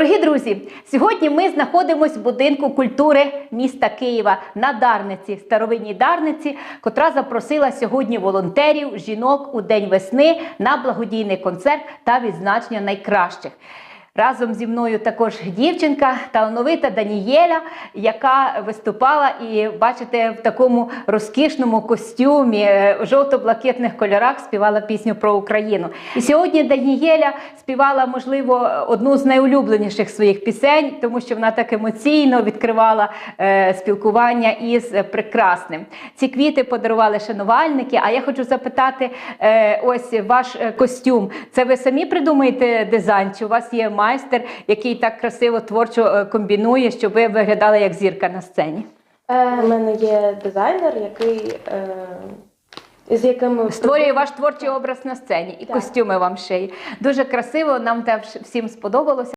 Дорогі друзі, сьогодні ми знаходимося в будинку культури міста Києва на Дарниці, старовинній Дарниці, котра запросила сьогодні волонтерів, жінок у День весни на благодійний концерт та відзначення найкращих. Разом зі мною також дівчинка талановита Данієля, яка виступала і бачите в такому розкішному костюмі, е, жовто-блакитних кольорах співала пісню про Україну. І сьогодні Данієля співала, можливо, одну з найулюбленіших своїх пісень, тому що вона так емоційно відкривала е, спілкування із прекрасним. Ці квіти подарували шанувальники. А я хочу запитати: е, ось ваш костюм. Це ви самі придумаєте дизайн? Чи у вас є майстер, який так красиво творчо е, комбінує, щоб ви виглядали як зірка на сцені? У мене є дизайнер, який е, з яким Створює ваш творчий образ на сцені і Так. костюми вам шиє. Дуже красиво, нам те всім сподобалося.